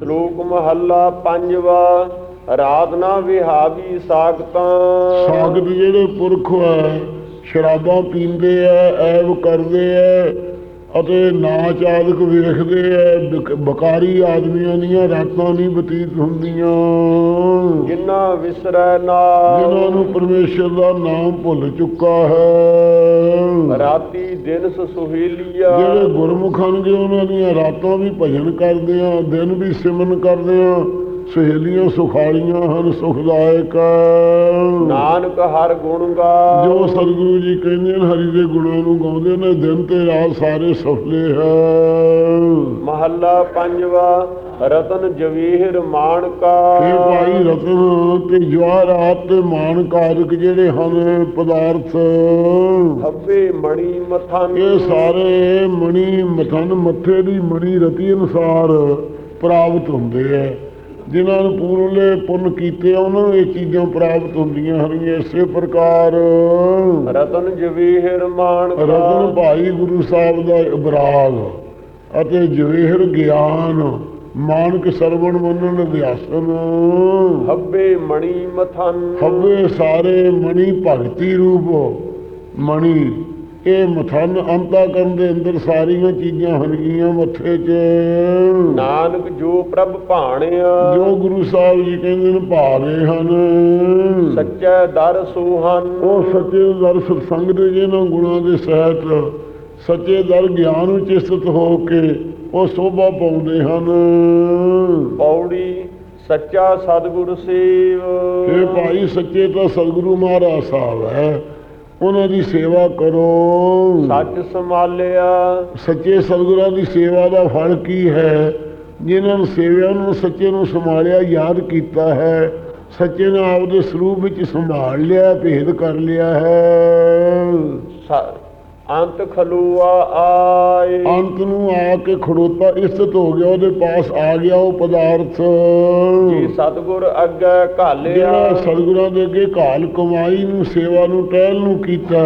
ਸ਼ਲੋਕ ਮਹੱਲਾ ਪੰਜਵਾ ਰਾਤ ਨਾ ਵਿਹਾਵੀ ਸਾਖਤਾਂ ਸਾਗਤ ਜਿਹੜੇ ਪੁਰਖ ਹੈ ਸ਼ਰਾਬਾਂ ਪੀਂਦੇ ਐ ਐਬ ਕਰਦੇ ਐ ਅਤੇ ਨਾਚ ਆਦਿਕ ਵੇਖਦੇ ਐ ਬਕ- ਬਕਾਰੀ ਆਦਮੀਆਂ ਦੀਆਂ ਰਾਤਾਂ ਨਹੀਂ ਬਤੀਤ ਹੁੰਦੀਆਂ। ਜਿਨ੍ਹਾਂ ਵਿਸਰੈ ਨਾਮ ਜਿਨ੍ਹਾਂ ਨੂੰ ਪਰਮੇਸ਼ਰ ਦਾ ਨਾਮ ਭੁੱਲ ਚੁੱਕਾ ਹੈ। ਰਾਤੀ ਦਿਨ ਸੁਹੇਲੀਆ ਜਿਹੜੇ ਗੁਰਮੁਖ ਜੀ ਉਹਨਾਂ ਦੀਆਂ ਰਾਤਾਂ ਵੀ ਭਜਨ ਕਰਦੇ ਆ ਦਿਨ ਵੀ ਸਿਮਰਨ ਕਰਦੇ ਆ ਸਹੇਲੀਆਂ ਸੁਖਾਲੀਆਂ ਹਨ ਸੁਖਦਾਇਕ ਨਾਨਕ ਹਰ ਗੁਣ ਗਾ ਜੋ ਸਤਿਗੁਰੂ ਜੀ ਕਹਿੰਦੇ ਨੇ ਹਰੀ ਦੇ ਗੁਣਾਂ ਨੂੰ ਗਾਉਂਦੇ ਨੇ ਦਿਨ ਤੇ ਰਾਤ ਸਾਰੇ ਸਫਲੇ ਹੈ। ਮਹੱਲਾ ਪੰਜਵਾ ਰਤਨ ਜਵੀਹਰ ਮਾਣਕਾ। ਇਹ ਭਾਈ ਰਤਨ ਤੇ ਜਵਾਹਰਾਤ ਤੇ ਮਾਨ ਕਾਰਕ ਜਿਹੜੇ ਹਨ ਪਦਾਰਥ। ਹੱਬੇ ਮਣੀ ਮਥਨ। ਇਹ ਸਾਰੇ ਮਣੀ ਮਥਨ ਮੱਥੇ ਦੀ ਮਣੀ ਰਤੀ ਅਨੁਸਾਰ ਪ੍ਰਾਪਤ ਹੁੰਦੇ ਐ ਜਿਨ੍ਹਾਂ ਨੂੰ ਪੂਰਲੇ ਪੁੰਨ ਕੀਤੇ ਉਹਨਾਂ ਨੂੰ ਇਹ ਚੀਜ਼ਾਂ ਪ੍ਰਾਪਤ ਹੁੰਦੀਆਂ ਹਨ ਇਸੇ ਪ੍ਰਕਾਰ। ਰਤਨ ਜਵੀਹਰ ਮਾਣਕਾ ਰਤਨ ਭਾਈ ਗੁਰੂ ਸਾਹਿਬ ਦਾ ਇਬਰਾਗ ਅਤੇ ਜਵੇਹਰ ਗਿਆਨ ਮਾਨਕ ਸਰਵਣ ਮੰਨਣ ਅਭਿਆਸਨ ਹੱਬੇ ਮਣੀ ਮਥਨ। ਹਵੇ ਸਾਰੇ ਮਣੀ ਭਗਤੀ ਰੂਪ ਮਣੀ ਇਹ ਮਥਨ ਅੰਤਾ ਕਰਨ ਦੇ ਅੰਦਰ ਸਾਰੀਆਂ ਚੀਜ਼ਾਂ ਹਨਗੀਆਂ ਮੱਥੇ 'ਚ। ਨਾਨਕ ਜੋ ਪ੍ਰਭ ਭਾਣਿਆ। ਜੋ ਗੁਰੂ ਸਾਹਿਬ ਜੀ ਕਹਿੰਦੇ ਨੇ ਭਾਗੇ ਹਨ। ਸੱਚੈ ਦਰ ਸੋਹਨ ਉਹ ਸੱਚੇ ਦਰ ਸਤਸੰਗ ਦੇ ਜਿਹਨਾਂ ਗੁਣਾਂ ਦੇ ਸਹਿਤ ਸੱਚੇ ਦਰ ਗਿਆਨ ਵਿੱਚ ਸਥਿਤ ਹੋ ਕੇ ਉਹ ਸੋਭਾ ਪਾਉਂਦੇ ਹਨ। ਪੌੜੀ ਸੱਚਾ ਸਤਿਗੁਰ ਸੇਵ। ਇਹ ਭਾਈ ਸੱਚੇ ਤਾਂ ਸਤਿਗੁਰੂ ਮਹਾਰਾਜ ਸਾਹਿਬ ਹੈ। ਉਹਨਾਂ ਦੀ ਸੇਵਾ ਕਰੋ। ਸੱਚ ਸੰਭਾਲਿਆ। ਸੱਚੇ ਸਤਿਗੁਰਾਂ ਦੀ ਸੇਵਾ ਦਾ ਫਲ ਕੀ ਹੈ? ਜਿਨ੍ਹਾਂ ਨੂੰ ਸੇਵਿਆ ਨੂੰ ਸੱਚੇ ਨੂੰ ਸੰਭਾਲਿਆ ਯਾਦ ਕੀਤਾ ਹੈ। ਸੱਚੇ ਨੇ ਆਪਦੇ ਸਰੂਪ ਵਿੱਚ ਸੰਭਾਲ ਲਿਆ ਭੇਦ ਕਰ ਲਿਆ ਹੈ। ਅੰਤ ਖਲੂਆ ਆਏ। ਅੰਤ ਨੂੰ ਆ ਕੇ ਖੜੋਤਾ ਇਸਤ ਹੋ ਗਿਆ ਉਹਦੇ ਪਾਸ ਆ ਗਿਆ ਉਹ ਪਦਾਰਥ। ਜੀ ਸਤਿਗੁਰ ਅੱਗੇ ਘਾਲਿਆ। ਸਤਿਗੁਰਾਂ ਦੇ ਅੱਗੇ ਘਾਲ ਕਮਾਈ ਨੂੰ ਸੇਵਾ ਨੂੰ ਟਹਿਲ ਨੂੰ ਕੀਤਾ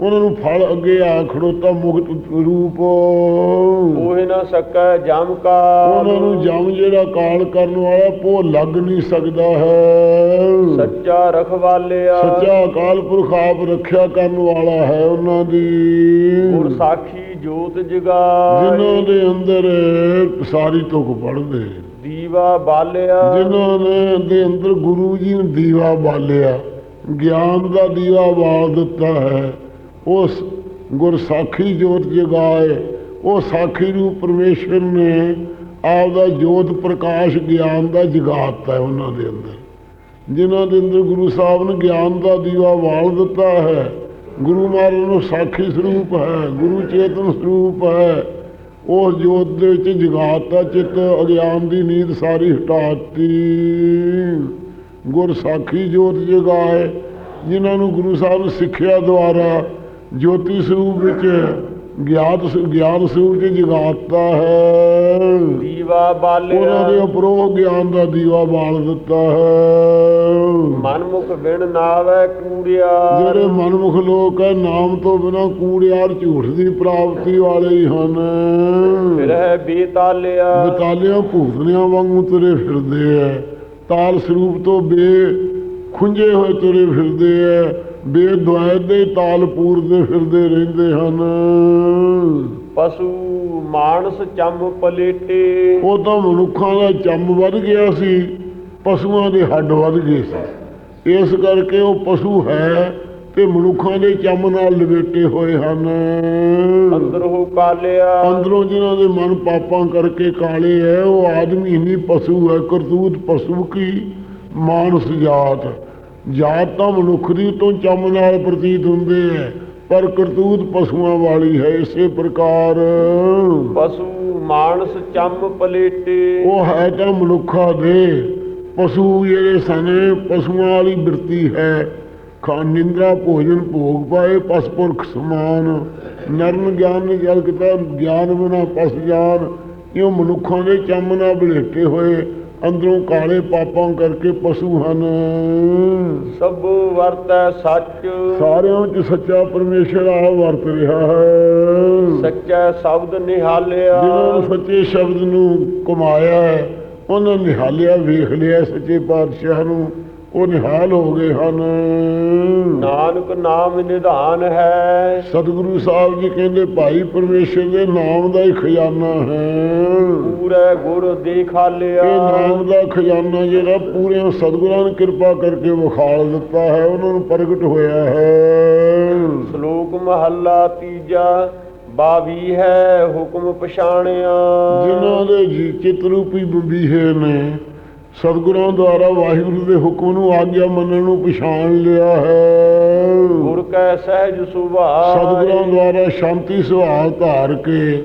ਉਹਨਾਂ ਨੂੰ ਫਲ ਅੱਗੇ ਆ ਖੜੋਤਾ ਮੁਕਤ ਰੂਪ। ਉਹ ਨਾ ਸਕੈ ਜਮ ਕਾ ਉਹਨਾਂ ਨੂੰ ਜਮ ਜਿਹੜਾ ਕਾਲ ਕਰਨ ਵਾਲਾ ਪੋ ਲੱਗ ਨਹੀਂ ਸਕਦਾ ਹੈ। ਸੱਚਾ ਰਖਵਾਲਿਆ। ਸੱਚਾ ਅਕਾਲ ਪੁਰਖ ਆਪ ਰੱਖਿਆ ਕਰਨ ਵਾਲਾ ਹੈ ਉਹਨਾਂ ਦੀ। ਗੁਰ ਸਾਖੀ ਜੋਤ ਜਿਨ੍ਹਾਂ ਜਗਾਏ ਦੇ ਅੰਦਰ ਸਾਰੀ ਤੁਕ ਪੜਦੇ। ਦੀਵਾ ਬਾਲਿਆ। ਜਿਨ੍ਹਾਂ ਨੇ ਦੇ ਅੰਦਰ ਗੁਰੂ ਜੀ ਨੇ ਦੀਵਾ ਬਾਲਿਆ। ਗਿਆਨ ਦਾ ਦੀਵਾ ਬਾਲ ਦਿੱਤਾ ਹੈ। ਉਸ ਗੁਰਸਾਖੀ ਜੋਤ ਜਗਾਏ, ਉਹ ਸਾਖੀ ਨੂੰ ਪਰਮੇਸ਼ਰ ਨੇ ਆਪਦਾ ਜੋਤ ਪ੍ਰਕਾਸ਼ ਗਿਆਨ ਦਾ ਜਗਾਤਾ ਹੈ ਉਹਨਾਂ ਦੇ ਅੰਦਰ। ਜਿਨ੍ਹਾਂ ਦੇ ਅੰਦਰ ਗੁਰੂ ਸਾਹਿਬ ਨੇ ਗਿਆਨ ਦਾ ਦੀਵਾ ਵਾਲ ਦਿੱਤਾ ਹੈ, ਗੁਰੂ ਮਹਾਰਾਜ ਨੂੰ ਸਾਖੀ ਸਰੂਪ ਹੈ, ਗੁਰੂ ਚੇਤਨ ਸਰੂਪ ਹੈ, ਉਸ ਜੋਤ ਦੇ ਵਿੱਚ ਜਗਾਤਾ ਚਿੱਤ ਅਗਿਆਨ ਦੀ ਨੀਂਦ ਸਾਰੀ ਹਟਾਤੀ ਗੁਰ ਸਾਖੀ ਜੋਤ ਜਗਾਏ, ਜਿਨ੍ਹਾਂ ਨੂੰ ਗੁਰੂ ਸਾਹਿਬ ਨੇ ਸਿੱਖਿਆ ਦੁਆਰਾ ਜੋਤੀ ਸਰੂਪ ਵਿੱਚ ਗਿਆਤ ਗਿਆਨ ਸਰੂਪ ਵਿੱਚ ਜਗਾਤਾ ਹੈ। ਦੀਵਾ ਉਹਨਾਂ ਬਾਲਿਆ ਦੇ ਉਪਰੋਂ ਗਿਆਨ ਦਾ ਦੀਵਾ ਬਾਲ ਦਿੱਤਾ ਹੈ। ਮਨਮੁਖ ਬਿਨ ਨਾਵੇ ਕੂੜਿਆ ਜਿਹੜੇ ਮਨਮੁਖ ਲੋਕ ਹੈ ਨਾਮ ਤੋਂ ਬਿਨਾ ਕੂੜਿਆਰ ਝੂਠ ਦੀ ਪ੍ਰਾਪਤੀ ਵਾਲੇ ਹੀ ਹਨ। ਫਿਰ ਹੈ ਬੇਤਾਲਿਆ। ਬਤਾਲਿਆਂ ਭੂਤਨਿਆਂ ਵਾਂਗੂ ਤੁਰੇ ਫਿਰਦੇ ਐ ਤਾਲ ਸਰੂਪ ਤੋਂ ਬੇ ਖੁੰਝੇ ਹੋਏ ਤੁਰੇ ਫਿਰਦੇ ਐ ਬੇਦੁਆਇ ਦੇ ਤਾਲ ਪੂਰਦੇ ਫਿਰਦੇ ਰਹਿੰਦੇ ਹਨ। ਪਸ਼ੂ ਮਾਨਸ ਚੰਮ ਪਲੇਟੇ। ਉਹ ਤਾਂ ਮਨੁੱਖਾਂ ਦਾ ਚੰਮ ਵੱਧ ਗਿਆ ਸੀ ਪਸ਼ੂਆਂ ਦੇ ਹੱਡ ਵੱਧ ਗਏ ਸੀ। ਇਸ ਕਰਕੇ ਉਹ ਪਸ਼ੂ ਹੈ ਤੇ ਮਨੁੱਖਾਂ ਦੇ ਚੰਮ ਨਾਲ ਲਪੇਟੇ ਹੋਏ ਹਨ। ਅੰਦਰ ਹੋ ਕਾਲਿਆ। ਅੰਦਰੋਂ ਜਿਨ੍ਹਾਂ ਦੇ ਮਨ ਪਾਪਾਂ ਕਰਕੇ ਕਾਲੇ ਹੈ ਉਹ ਆਦਮੀ ਨਹੀਂ ਪਸ਼ੂ ਹੈ ਕਰਤੂਤ ਪਸ਼ੂ ਕੀ ਮਾਨਸ ਜਾਤ। ਜਾਤ ਤਾਂ ਮਨੁੱਖ ਦੀ ਤੋਂ ਚੰਮ ਨਾਲ ਪ੍ਰਤੀਤ ਹੁੰਦੇ ਹੈ ਪਰ ਕਰਤੂਤ ਪਸ਼ੂਆਂ ਵਾਲੀ ਹੈ ਇਸੇ ਪ੍ਰਕਾਰ। ਪਸ਼ੂ ਮਾਨਸ ਚੰਮ ਪਲੇਟੇ। ਉਹ ਹੈ ਤਾਂ ਮਨੁੱਖਾਂ ਦੇ ਪਸ਼ੂ ਜਿਹੜੇ ਸਨ ਪਸ਼ੂਆਂ ਵਾਲੀ ਬਿਰਤੀ ਹੈ। ਖਾ ਨਿੰਦਰਾ ਭੋਜਨ ਭੋਗ ਪਾਏ ਪਸਪੁਰਖ ਸਮਾਨ। ਨਰਨ ਗਿਆਨ ਨੇ ਜਲ ਕੀਤਾ ਗਿਆਨ ਬਿਨਾ ਪਸ ਜਾਨ ਇਹ ਮਨੁੱਖਾਂ ਦੇ ਚੰਮ ਨਾਲ ਬਲੇਟੇ ਹੋਏ। ਅੰਦਰੋਂ ਕਾਲੇ ਪਾਪਾਂ ਕਰਕੇ ਪਸ਼ੂ ਹਨ। ਸਭ ਵਰਤੈ ਸੱਚ। ਸਾਰਿਆਂ ਵਿੱਚ ਸੱਚਾ ਪਰਮੇਸ਼ਰ ਆ ਵਰਤ ਰਿਹਾ ਹੈ। ਸੱਚਾ ਸ਼ਬਦ ਨਿਹਾਲਿਆ। ਜਿਨ੍ਹਾਂ ਨੇ ਸੱਚੇ ਸ਼ਬਦ ਨੂੰ ਕਮਾਇਆ ਹੈ ਉਹਨਾਂ ਨਿਹਾਲਿਆ ਵੇਖ ਲਿਆ ਸੱਚੇ ਪਾਤਸ਼ਾਹ ਨੂੰ। ਉਹ ਨਿਹਾਲ ਹੋ ਗਏ ਹਨ। ਨਾਨਕ ਨਾਮ ਨਿਧਾਨ ਹੈ। ਸਤਿਗੁਰੂ ਸਾਹਿਬ ਜੀ ਕਹਿੰਦੇ ਭਾਈ ਪਰਮੇਸ਼ਰ ਦੇ ਨਾਮ ਦਾ ਹੀ ਖਜ਼ਾਨਾ ਹੈ। ਪੂਰੇ ਗੁਰ ਦੇਖਾਲਿਆ। ਇਹ ਨਾਮ ਦਾ ਖਜ਼ਾਨਾ ਜਿਹੜਾ ਪੂਰੇ ਸਤਿਗੁਰਾਂ ਨੇ ਕਿਰਪਾ ਕਰਕੇ ਵਿਖਾਲ ਦਿੱਤਾ ਹੈ ਉਹਨਾਂ ਨੂੰ ਪ੍ਰਗਟ ਹੋਇਆ ਹੈ। ਸ਼ਲੋਕ ਮਹੱਲਾ ਤੀਜਾ ਬਾਵੀ ਹੈ ਹੁਕਮ ਪਛਾਣਿਆ। ਜਿਨ੍ਹਾਂ ਦੇ ਜੀ ਚਿਤ ਰੂਪੀ ਬੰਬੀਹੇ ਨੇ ਸਤਿਗੁਰਾਂ ਦੁਆਰਾ ਵਾਹਿਗੁਰੂ ਦੇ ਹੁਕਮ ਨੂੰ ਆਗਿਆ ਮੰਨਣ ਨੂੰ ਪਛਾਣ ਲਿਆ ਹੈ। ਗੁਰ ਕੈ ਸਹਿਜ ਸੁਭਾਅ। ਸਤਿਗੁਰਾਂ ਦੁਆਰਾ ਸ਼ਾਂਤੀ ਸੁਭਾਅ ਧਾਰ ਕੇ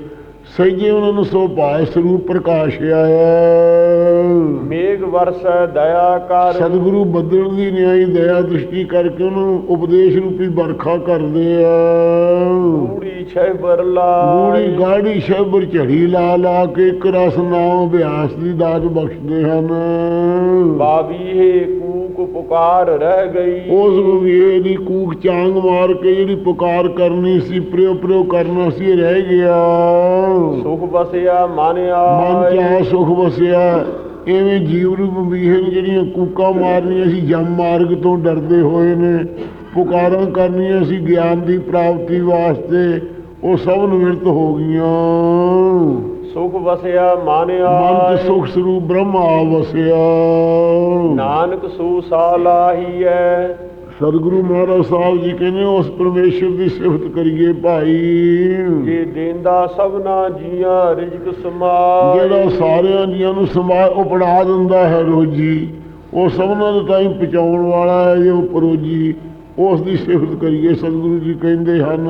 ਸਹਿਜੇ ਉਹਨਾਂ ਨੂੰ ਸੁਭਾਅ ਸਰੂਪ ਪ੍ਰਕਾਸ਼ਿਆ ਹੈ ਮੇਘ ਵਰਸੈ ਦਇਆ ਕਰ। ਸਤਿਗੁਰੂ ਬੱਦਲ ਦੀ ਨਿਆਈ ਦਇਆ ਦ੍ਰਿਸ਼ਟੀ ਕਰਕੇ ਉਹਨੂੰ ਉਪਦੇਸ਼ ਰੂਪੀ ਵਰਖਾ ਕਰਦੇ ਆ। ਪੂਰੀ ਛੈ ਬਰਲਾ ਗੂੜੀ ਗਾੜੀ ਸ਼ਬਰ ਝੜੀ ਲਾ ਲਾ ਕੇ ਇੱਕ ਰਸ ਨਾਮ ਅਭਿਆਸ ਦੀ ਦਾਤ ਬਖਸ਼ਦੇ ਹਨ। ਬਾਵੀ ਹੈ ਕੂਕ ਪੁਕਾਰ ਰਹਿ ਗਈ। ਉਸ ਵਿਵੇ ਦੀ ਕੂਕ ਚਾਂਗ ਮਾਰ ਕੇ ਜਿਹੜੀ ਪੁਕਾਰ ਕਰਨੀ ਸੀ ਪ੍ਰਿਓ ਪ੍ਰਿਓ ਕਰਨਾ ਸੀ ਇਹ ਰਹਿ ਗਿਆ। ਸੁਖ ਬਸਿਆ ਮਨ ਮਨ ਆਏ। ਸੁਖ ਵਸਿਆ। ਐਵੇਂ ਜੀਵ ਨੂੰ ਜਿਹੜੀਆਂ ਕੂਕਾਂ ਮਾਰਨੀਆਂ ਸੀ ਜਮ ਮਾਰਗ ਤੋਂ ਡਰਦੇ ਹੋਏ ਨੇ ਪੁਕਾਰਾਂ ਕਰਨੀਆਂ ਸੀ ਗਿਆਨ ਦੀ ਪ੍ਰਾਪਤੀ ਵਾਸਤੇ ਉਹ ਸਭ ਨਿਵਰਤ ਹੋ ਗਈਆਂ। ਸੁਖ ਵਸਿਆ ਮਨ ਮਨ ਚ ਆਏ। ਸੁਖ ਸਰੂਪ ਬ੍ਰਹਮ ਆ ਵਸਿਆ। ਨਾਨਕ ਸੂ ਸਾਲਾਹੀ ਹੈ ਸਤਿਗੁਰੂ ਮਹਾਰਾਜ ਸਾਹਿਬ ਜੀ ਕਹਿੰਦੇ ਉਸ ਪਰਮੇਸ਼ਰ ਦੀ ਸਿਫਤ ਕਰੀਏ ਭਾਈ। ਜੇ ਦੇਂਦਾ ਸਭਨਾ ਜੀਆਂ ਰਿਜਕ ਸਮਾਏ। ਜਿਹੜਾ ਸਾਰਿਆਂ ਜੀਆਂ ਨੂੰ ਸਮਾ ਉਹ ਬਣਾ ਦਿੰਦਾ ਹੈ ਰੋਜੀ। ਉਹ ਸਭਨਾਂ ਦੇ ਤਾਈਂ ਪਹੁੰਚਾਉਣ ਵਾਲਾ ਹੈ ਜੋ ਪਰੋਜੀ ਉਸ ਦੀ ਸਿਫਤ ਕਰੀਏ ਸਤਿਗੁਰੂ ਜੀ ਕਹਿੰਦੇ ਹਨ।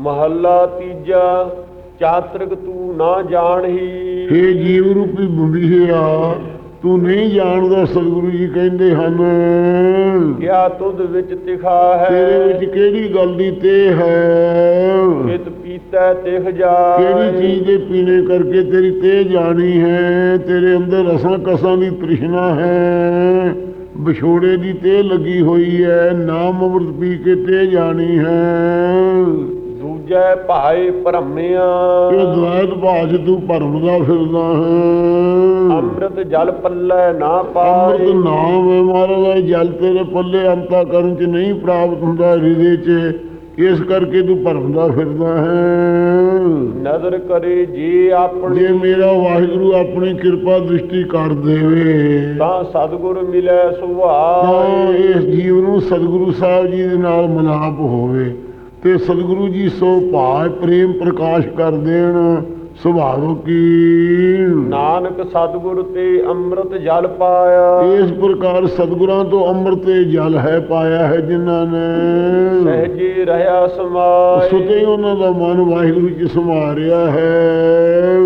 ਮਹੱਲਾ ਤੀਜਾ ਚਾਤ੍ਰਿਕ ਤੂੰ ਨਾ ਜਾਣਹੀ। ਹੇ ਜੀਵ ਰੂਪੀ ਬੰਬੀਆ ਤੂੰ ਨਹੀਂ ਜਾਣਦਾ ਸਤਿਗੁਰੂ ਜੀ ਕਹਿੰਦੇ ਹਨ। ਕਿਆ ਤੁਧ ਵਿੱਚ ਤਿਖਾ ਤੇਰੇ ਹੈ ਵਿੱਚ ਕਿਹੜੀ ਗੱਲ ਦੀ ਤੇ ਹੈ? ਕਿਤ ਪੀਤੈ ਤਿਖ ਕਿਹੜੀ ਜਾਏ ਚੀਜ਼ ਦੇ ਪੀਣੇ ਕਰਕੇ ਤੇਰੀ ਤੇ ਜਾਣੀ ਹੈ? ਤੇਰੇ ਅੰਦਰ ਰਸਾਂ ਕਸਾਂ ਦੀ ਤ੍ਰਿਸ਼ਨਾ ਹੈ। ਵਿਛੋੜੇ ਦੀ ਤੇ ਲੱਗੀ ਹੋਈ ਹੈ। ਨਾਮ ਅੰਮ੍ਰਿਤ ਪੀ ਕੇ ਤੇ ਜਾਣੀ ਹੈ। ਦੂਜੈ ਭਾਏ ਭਰਮਿਆ। ਇਹ ਦਵਾਇਤ ਭਾਜ ਤੂੰ ਭਰਮਦਾ ਫਿਰਦਾ ਹੈ। ਅੰਮ੍ਰਿਤ ਜਲ ਪੱਲੇ ਨਾ ਅੰਮ੍ਰਿਤ ਪਾਏ ਨਾਮ ਹੈ ਮਹਾਰਾਜ ਜਲ ਤੇਰੇ ਪੱਲੇ ਅੰਤਾ ਕਰਨ ਚ ਨਹੀਂ ਪ੍ਰਾਪਤ ਹੁੰਦਾ ਹਿਰਦੇ ਚ। ਇਸ ਕਰਕੇ ਤੂੰ ਭਰਮਦਾ ਫਿਰਦਾ ਹੈ। ਨਜ਼ਰ ਕਰੇ ਜੇ ਆਪਣੀ ਜੇ ਮੇਰਾ ਵਾਹਿਗੁਰੂ ਆਪਣੀ ਕਿਰਪਾ ਦ੍ਰਿਸ਼ਟੀ ਕਰ ਦੇਵੇ। ਤਾਂ ਸਤਿਗੁਰ ਮਿਲੈ ਤਾਂ ਸੁਭਾਏ ਇਸ ਜੀਵ ਨੂੰ ਸਤਿਗੁਰੂ ਸਾਹਿਬ ਜੀ ਦੇ ਨਾਲ ਮਲਾਪ ਹੋਵੇ। ਤੇ ਸਤਿਗੁਰੂ ਜੀ ਸੋ ਭਾਇ ਪ੍ਰੇਮ ਪ੍ਰਕਾਸ਼ ਕਰ ਦੇਣ ਸੁਭਾਵ ਕੀ ਨਾਨਕ ਸਤਿਗੁਰ ਤੇ ਅੰਮ੍ਰਿਤ ਜਲ ਪਾਇਆ। ਇਸ ਪ੍ਰਕਾਰ ਸਤਿਗੁਰਾਂ ਤੋਂ ਅੰਮ੍ਰਿਤ ਤੇ ਜਲ ਹੈ ਪਾਇਆ ਹੈ ਜਿਨ੍ਹਾਂ ਨੇ। ਸਹਿਜੇ ਰਹਾ ਸਮਾਏ। ਸੁਤੇ ਉਹਨਾਂ ਦਾ ਮਨ ਵਾਹਿਗੁਰੂ ਚ ਸਮਾਰਿਆ ਹੈ।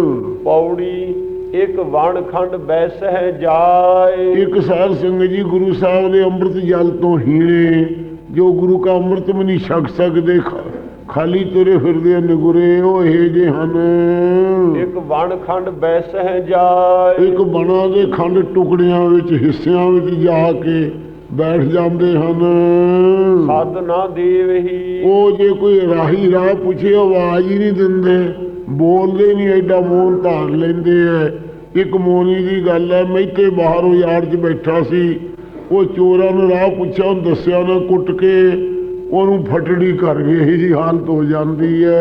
ਪੌੜੀ ਇੱਕ ਵਣ ਖੰਡ ਬੈਸਹਿ ਜਾਏ। ਇੱਕ ਸਾਧ ਸੰਗਤ ਜੀ ਗੁਰੂ ਸਾਹਿਬ ਦੇ ਅੰਮ੍ਰਿਤ ਜਲ ਤੋਂ ਹੀਣੇ। ਜੋ ਗੁਰੂ ਕਾ ਅੰਮ੍ਰਿਤ ਵੀ ਨਹੀਂ ਛਕ ਸਕਦੇ ਖਾਲੀ ਤੁਰੇ ਫਿਰਦੇ ਨਿਗੁਰੇ ਉਹ ਇਹ ਜੇ ਹਨ। ਇੱਕ ਵਣ ਖੰਡ ਬੈਸਹਿ ਜਾਏ। ਇੱਕ ਬਣਾ ਦੇ ਖੰਡ ਟੁਕੜਿਆਂ ਵਿੱਚ ਹਿੱਸਿਆਂ ਵਿੱਚ ਜਾ ਕੇ ਬੈਠ ਜਾਂਦੇ ਹਨ। ਸਦ ਨਾ ਦੇਵਹੀ। ਉਹ ਜੇ ਕੋਈ ਰਾਹੀ ਰਾਹ ਪੁੱਛੇ ਆਵਾਜ਼ ਹੀ ਨਹੀਂ ਦਿੰਦੇ। ਬੋਲਦੇ ਨਹੀਂ ਐਡਾ ਮੋਨ ਧਾਰ ਲੈਂਦੇ ਐ। ਇੱਕ ਮੋਨੀ ਦੀ ਗੱਲ ਐ ਮੈਥੇ ਬਾਹਰੋਂ ਯਾਰ 'ਚ ਬੈਠਾ ਸੀ। ਉਹ ਚੋਰਾਂ ਨੂੰ ਰਾਹ ਪੁੱਛਿਆ ਉਹਨੂੰ ਦੱਸਿਆ ਉਹਨੇ ਕੁੱਟ ਕੇ ਉਹਨੂੰ ਫਟੜੀ ਕਰ ਗਏ ਇਹੀ ਜੀ ਹਾਲਤ ਹੋ ਜਾਂਦੀ ਐ।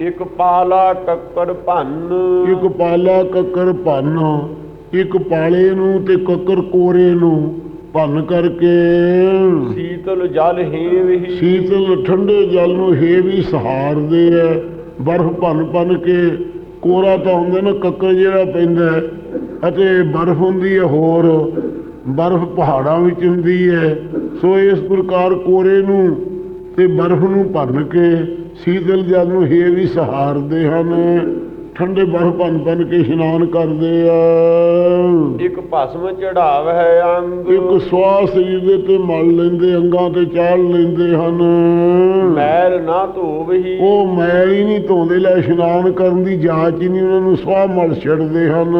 ਇੱਕ ਪਾਲਾ ਕੱਕੜ ਭੰਨ। ਇੱਕ ਪਾਲਾ ਕੱਕਰ ਭੰਨ ਇੱਕ ਪਾਲੇ ਨੂੰ ਤੇ ਕੱਕਰ ਕੋਰੇ ਨੂੰ ਭੰਨ ਕਰਕੇ। ਸੀਤਲ ਜਲ ਹੇਵਹੀ ਸ਼ੀਤਲ ਠੰਡੇ ਜਲ ਨੂੰ ਹੇ ਵੀ ਸਹਾਰਦੇ ਐ। ਬਰਫ਼ ਭੰਨ ਭੰਨ ਕੇ ਕੋਰਾ ਤਾਂ ਹੁੰਦਾ ਨਾ ਕੱਕਰ ਜਿਹੜਾ ਪੈਂਦਾ ਹੈ, ਅਤੇ ਬਰਫ਼ ਹੁੰਦੀ ਹੈ ਹੋਰ। ਬਰਫ਼ ਪਹਾੜਾਂ ਵਿੱਚ ਹੁੰਦੀ ਹੈ। ਸੋ ਇਸ ਪ੍ਰਕਾਰ ਕੋਰੇ ਨੂੰ ਤੇ ਬਰਫ਼ ਨੂੰ ਭੰਨ ਕੇ ਸ਼ੀਤਲ ਜਲ ਨੂੰ ਹੇ ਵੀ ਸਹਾਰਦੇ ਹਨ। ਠੰਡੇ ਬਰਫ਼ ਭੰਨ ਭੰਨ ਕੇ ਇਸ਼ਨਾਨ ਕਰਦੇ ਆ। ਇੱਕ ਭਸਮ ਚੜਾਵ ਹੈ ਅੰਗ। ਇੱਕ ਸਵਾਸ ਸਰੀਰ ਦੇ ਤੇ ਮਲ ਲੈਂਦੇ ਅੰਗਾਂ ਤੇ ਚਾੜ ਲੈਂਦੇ ਹਨ। ਮੈਲ ਨਾ ਧੋਵਹੀ। ਉਹ ਮੈਲ ਹੀ ਨਹੀਂ ਧੋਂਦੇ ਲੈ ਇਸ਼ਨਾਨ ਕਰਨ ਦੀ ਜਾਂਚ ਹੀ ਨਹੀਂ ਉਹਨਾਂ ਨੂੰ ਸਵਾਹ ਮਲ ਛੱਡਦੇ ਹਨ।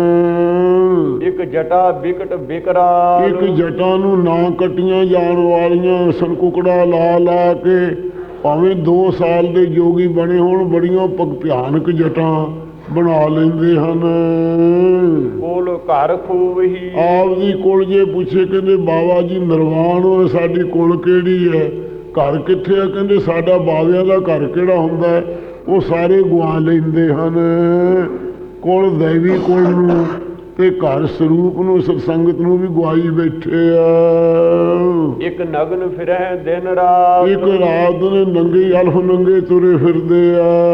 ਇੱਕ ਜਟਾ ਬਿਕਟ ਬਿਕਰਾਲ। ਇੱਕ ਜਟਾਂ ਨੂੰ ਨਾ ਕੱਟੀਆਂ ਜਾਣ ਵਾਲੀਆਂ ਸੰਕੁਕੜਾ ਲਾ ਲਾ ਕੇ ਭਾਵੇਂ 2 ਸਾਲ ਦੇ ਜੋਗੀ ਬਣੇ ਹੋਣ ਬੜੀਆਂ ਭਗ ਭਿਆਨਕ ਜਟਾਂ। ਬਣਾ ਲੈਂਦੇ ਹਨ। ਕੋਲ ਘਰ ਖੂਬਹੀ ਆਪ ਦੀ ਕੁਲ ਜੇ ਪੁੱਛੇ ਕਹਿੰਦੇ ਬਾਬਾ ਜੀ ਨਿਰਵਾਣ ਹੋਏ ਸਾਡੀ ਕੁਲ ਕਿਹੜੀ ਹੈ? ਘਰ ਕਿੱਥੇ ਆ? ਕਹਿੰਦੇ ਸਾਡਾ ਬਾਬਿਆਂ ਦਾ ਘਰ ਕਿਹੜਾ ਹੁੰਦਾ ਹੈ? ਉਹ ਸਾਰੇ ਗਵਾ ਲੈਂਦੇ ਹਨ। ਕੁਲ ਦੇਵੀ ਕੁਲ ਨੂੰ ਤੇ ਘਰ ਸਰੂਪ ਨੂੰ ਸਤਸੰਗਤ ਨੂੰ ਵੀ ਗਵਾਈ ਬੈਠੇ ਆ। ਇੱਕ ਨਗਨ ਫਿਰੈ ਦਿਨ ਰਾਤ। ਇੱਕ ਰਾਤ ਨੇ ਨੰਗੇ ਅਲਹ ਨੰਗੇ ਤੁਰੇ ਫਿਰਦੇ ਆ।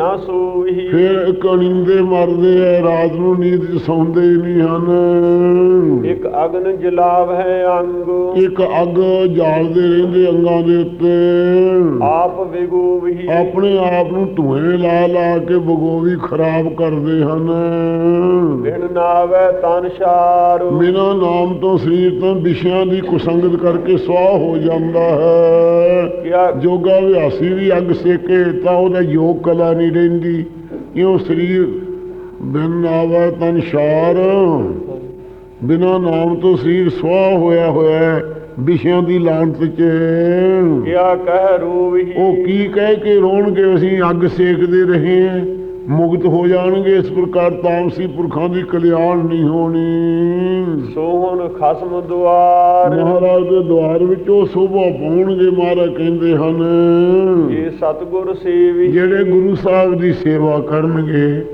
ਨਾ ਸੋਵਹੀ ਫਿਰ ਇੱਕ ਨੀਂਦੇ ਮਰਦੇ ਆ ਰਾਤ ਨੂੰ ਨੀਂਦ ਸੌਂਦੇ ਹੀ ਨਹੀਂ ਹਨ। ਇੱਕ ਅਗਨ ਜਲਾਵ ਹੈ ਅੰਗ। ਇੱਕ ਅੱਗ ਜਾਲਦੇ ਰਹਿੰਦੇ ਅੰਗਾਂ ਦੇ ਉੱਤੇ। ਆਪ ਵਿਗੋਵਹੀ। ਆਪਣੇ ਆਪ ਨੂੰ ਧੂਏ ਲਾ ਲਾ ਕੇ ਬਗੋਵੀ ਖਰਾਬ ਕਰਦੇ ਹਨ। ਬਿਨ ਨਾਵੇ ਤਨ ਸ਼ਾਰ ਬਿਨਾਂ ਨਾਮ ਤੋਂ ਸਰੀਰ ਤੋਂ ਵਿਸ਼ਿਆਂ ਦੀ ਕੁਸੰਗਤ ਕਰਕੇ ਸਵਾਹ ਹੋ ਜਾਂਦਾ ਹੈ। ਜੋਗਾ ਅਭਿਆਸੀ ਵੀ ਅੱਗ ਸੇਕੇ ਤਾਂ ਉਹਦਾ ਯੋਗ ਕਲਾ ਨਹੀਂ ਰਹਿੰਦੀ ਕਿਉਂ ਸਰੀਰ ਬਿਨ ਆਵੇ ਤਨ ਸ਼ਾਰ। ਬਿਨਾਂ ਨਾਮ ਤੋਂ ਸਰੀਰ ਸਵਾਹ ਹੋਇਆ ਹੋਇਆ ਹੈ ਵਿਸ਼ਿਆਂ ਦੀ ਲਾਂਤ ਚ ਕਿਆ ਕਹਿ ਰੋਵਹੀ ਉਹ ਕੀ ਕਹਿ ਕੇ ਰੋਣਗੇ ਅਸੀਂ ਅੱਗ ਸੇਕਦੇ ਰਹੇ ਹਾਂ। ਮੁਕਤ ਹੋ ਜਾਣਗੇ ਇਸ ਪ੍ਰਕਾਰ ਤਾਮਸੀ ਪੁਰਖਾਂ ਦੀ ਕਲਿਆਣ ਨਹੀਂ ਹੋਣੀ। ਸੋਹਣ ਖਸਮ ਦੁਆਰ। ਮਹਾਰਾਜ ਦੇ ਦਵਾਰ ਵਿੱਚ ਸੋਭਾ ਪਾਉਣਗੇ ਮਹਾਰਾਜ ਕਹਿੰਦੇ ਹਨ। ਜੇ ਸਤਗੁਰ ਸੇਵੀ ਜਿਹੜੇ ਗੁਰੂ ਸਾਹਿਬ ਦੀ ਸੇਵਾ ਕਰਨਗੇ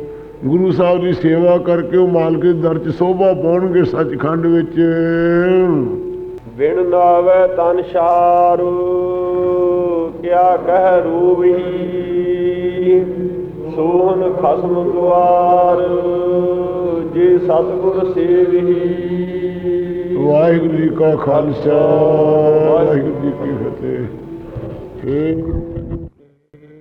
ਗੁਰੂ ਸਾਹਿਬ ਦੀ ਸੇਵਾ ਕਰਕੇ ਉਹ ਮਾਲਕ ਦੇ ਦਰ ਚ ਸੋਭਾ ਪਾਉਣਗੇ ਸੱਚਖੰਡ ਵਿੱਚ। ਬਿਨ ਨਾਵੇ ਤਨ ਸ਼ਾਰ ਕਿਆ ਕਹਿ ਰੋਵਹੀ ਸੋਹਨ ਖਸਮ ਦੁਆਰ ਜੇ ਸਤਗੁਰ ਸੇਵੀ ਵਾਹਿਗੁਰੂ ਜੀ ਕਾ ਖਾਲਸਾ ਵਾਹਿਗੁਰੂ ਜੀ ਕੀ ਫਤਿਹ।